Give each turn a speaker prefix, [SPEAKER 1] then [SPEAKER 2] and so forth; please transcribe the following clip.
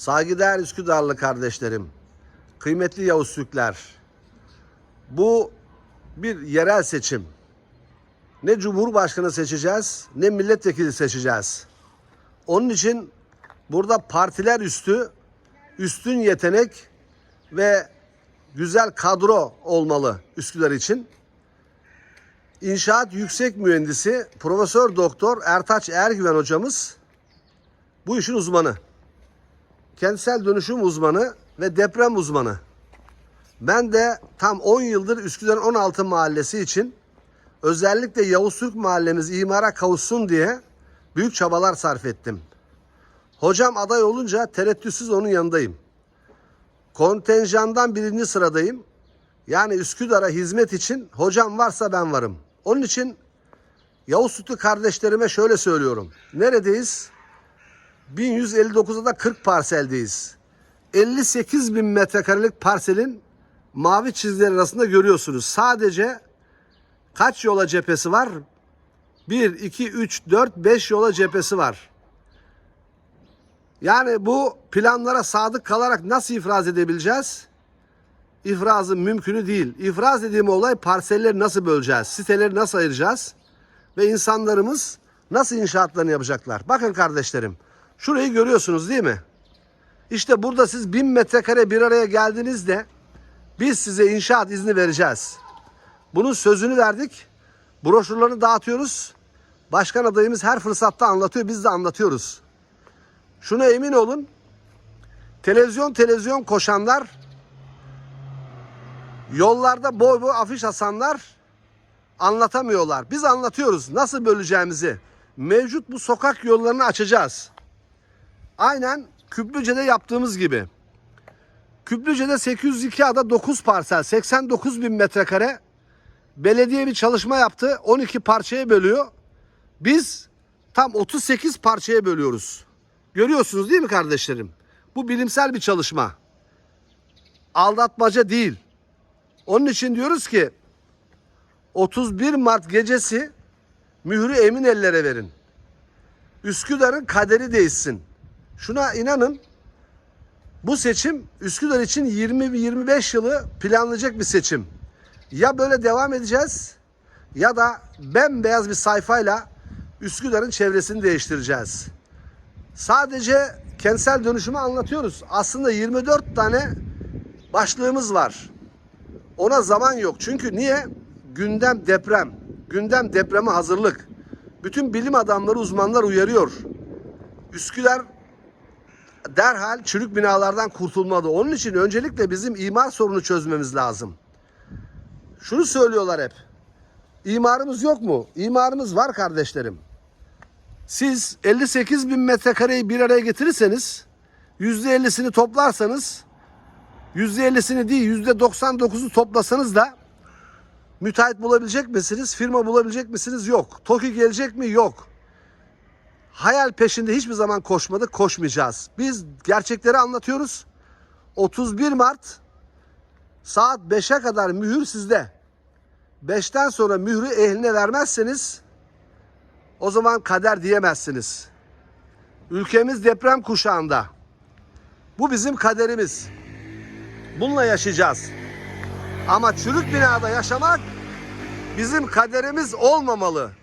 [SPEAKER 1] Saygıdeğer Üsküdarlı kardeşlerim, kıymetli Yavuz Türkler, bu bir yerel seçim. Ne Cumhurbaşkanı seçeceğiz, ne milletvekili seçeceğiz. Onun için burada partiler üstü, üstün yetenek ve güzel kadro olmalı Üsküdar için. İnşaat Yüksek Mühendisi Profesör Doktor Ertaç Ergüven hocamız bu işin uzmanı. Kentsel dönüşüm uzmanı ve deprem uzmanı. Ben de tam 10 yıldır Üsküdar'ın 16 mahallesi için özellikle Yavuz Türk mahallemiz imara kavuşsun diye büyük çabalar sarf ettim. Hocam aday olunca tereddütsüz onun yanındayım. Kontenjandan birinci sıradayım. Yani Üsküdar'a hizmet için hocam varsa ben varım. Onun için Yavuz Sütlü kardeşlerime şöyle söylüyorum. Neredeyiz? 1159'da da 40 parseldeyiz. 58 bin metrekarelik parselin mavi çizgiler arasında görüyorsunuz. Sadece kaç yola cephesi var? 1, 2, 3, 4, 5 yola cephesi var. Yani bu planlara sadık kalarak nasıl ifraz edebileceğiz? İfrazın mümkünü değil. İfraz dediğim olay parselleri nasıl böleceğiz? Siteleri nasıl ayıracağız? Ve insanlarımız nasıl inşaatlarını yapacaklar? Bakın kardeşlerim. Şurayı görüyorsunuz değil mi? İşte burada siz bin metrekare bir araya geldiğinizde biz size inşaat izni vereceğiz. Bunun sözünü verdik. Broşürlerini dağıtıyoruz. Başkan adayımız her fırsatta anlatıyor. Biz de anlatıyoruz. Şuna emin olun. Televizyon televizyon koşanlar Yollarda boy boy afiş asanlar anlatamıyorlar. Biz anlatıyoruz nasıl böleceğimizi. Mevcut bu sokak yollarını açacağız. Aynen Küplüce'de yaptığımız gibi. Küplüce'de 802 ada 9 parsel 89 bin metrekare belediye bir çalışma yaptı. 12 parçaya bölüyor. Biz tam 38 parçaya bölüyoruz. Görüyorsunuz değil mi kardeşlerim? Bu bilimsel bir çalışma. Aldatmaca değil. Onun için diyoruz ki 31 Mart gecesi mührü emin ellere verin. Üsküdar'ın kaderi değişsin. Şuna inanın bu seçim Üsküdar için 20-25 yılı planlayacak bir seçim. Ya böyle devam edeceğiz ya da bembeyaz bir sayfayla Üsküdar'ın çevresini değiştireceğiz. Sadece kentsel dönüşümü anlatıyoruz. Aslında 24 tane başlığımız var. Ona zaman yok. Çünkü niye? Gündem deprem. Gündem depreme hazırlık. Bütün bilim adamları, uzmanlar uyarıyor. Üsküdar derhal çürük binalardan kurtulmalı. Onun için öncelikle bizim imar sorunu çözmemiz lazım. Şunu söylüyorlar hep. İmarımız yok mu? İmarımız var kardeşlerim. Siz 58 bin metrekareyi bir araya getirirseniz %50'sini toplarsanız %50'sini değil %99'u toplasanız da müteahhit bulabilecek misiniz? Firma bulabilecek misiniz? Yok. TOKİ gelecek mi? Yok. Hayal peşinde hiçbir zaman koşmadık, koşmayacağız. Biz gerçekleri anlatıyoruz. 31 Mart saat 5'e kadar mühür sizde. 5'ten sonra mührü ehline vermezseniz o zaman kader diyemezsiniz. Ülkemiz deprem kuşağında. Bu bizim kaderimiz. Bununla yaşayacağız. Ama çürük binada yaşamak bizim kaderimiz olmamalı.